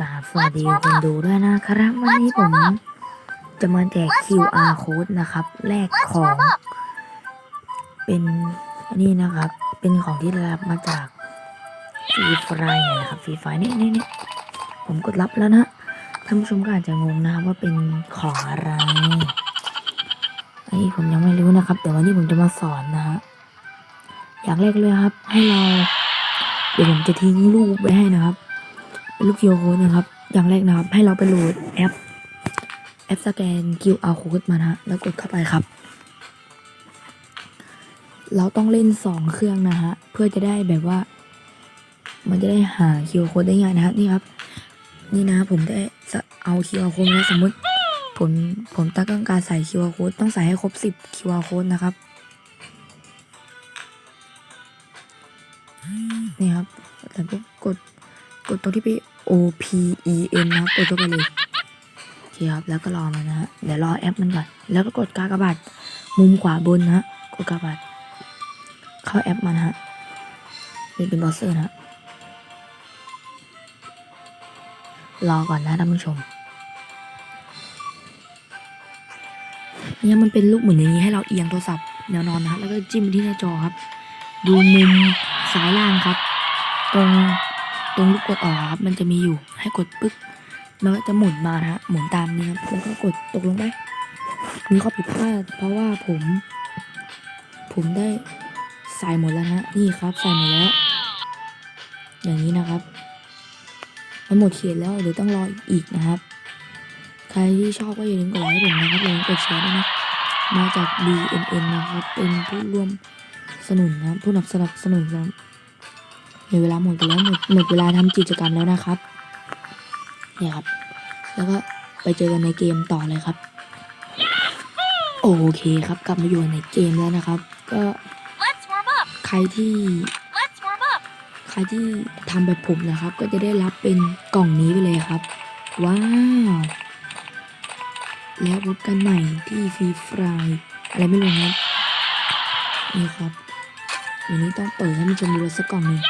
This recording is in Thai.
กราบสวัสดีคนดูด้วยนะครับ วันนี้ผมจะมาแจก QR code นะครับ แลกของ เป็นนี่นะครับ เป็นของที่รับมาจากฟรีไฟล์นะครับฟรีไฟล์นี่นี่นี่ผมกดรับแล้วนะท่านผู้ชมก็อาจจะงงนะครับว่าเป็นของอะไรอันนี้ผมยังไม่รู้นะครับ แต่วันนี้ผมจะมาสอนนะฮะอย่างแรกเลยครับ ให้เรา เดี๋ยวผมจะทิ้งรูปไว้ให้นะครับ เป็นรูป QR code นะครับ อย่างแรกนะครับ ให้เราไปโหลดแอป แอปสแกน QR code มานะฮะแล้วกดเข้าไปครับ เราต้องเล่นสองเครื่องนะฮะ เพื่อจะได้แบบว่า มันจะได้หา QR code ได้ง่ายนะฮะนี่ครับ นี่นะผมได้เอา QR code มาสมมติ ผมผมต้องการใส่ QR code ต้องใส่ให้ครบ 10 QR code นะครับนี่ครับแล้วก็กด กดตรงที่ไป O P E N นะครับกดเข้าไปเลยโอเคครับแล้วก็รอมันนะฮะเดี๋ยวรอแอปมันก่อนแล้วก็กดกากบาทมุมขวาบนนะกดกากบาทเข้าแอปมานะฮะนี่เป็นบราว์เซอร์นะฮะรอก่อนนะท่านผู้ชมเนี่ยมันเป็นรูปเหมือนอย่างนี้ให้เราเอียงโทรศัพท์แนวนอนนะฮะแล้วก็จิ้มที่หน้าจอครับ ดูมุมซ้ายล่างครับ ตรง ตรงลูกกดออกครับ มันจะมีอยู่ให้กดปึ๊กมันก็จะหมุนมานะฮะหมุนตามนี้ครับแล้วก็กดตกลงไปมีข้อผิดพลาดเพราะว่าผม ผมได้ใส่หมดแล้วนะนี่ครับใส่หมดแล้ว อย่างนี้นะครับมันหมดเขตแล้วเดี๋ยวต้องรออีกนะครับ ใครที่ชอบก็อย่าลืมกดไลค์ให้ผมนะครับอย่าลืมกดแชร์ด้วยนะมาจาก BNN นะครับ เป็นผู้ร่วมสนุนนะครับผู้สนับสนุนนะ ครับในเวลาหมดไปแล้วหมดหมดเวลาทำกิจกรรมแล้วนะครับ เนี่ยครับ แล้วก็ไปเจอกันในเกมต่อเลยครับ โอเคครับกลับมาอยู่ในเกมแล้วนะครับ ก็ Let's warm up. ใครที่ Let's warm up. ใครที่ทำแบบผมนะครับ ก็จะได้รับเป็นกล่องนี้ไปเลยครับ ว้าว แล้วพบกันใหม่ที่ฟรีฟรายอะไรไม่รู้ครับนี่ครับอย่างนี้ต้องเปิดให้มันชมดูสักกล่องหนึ่ง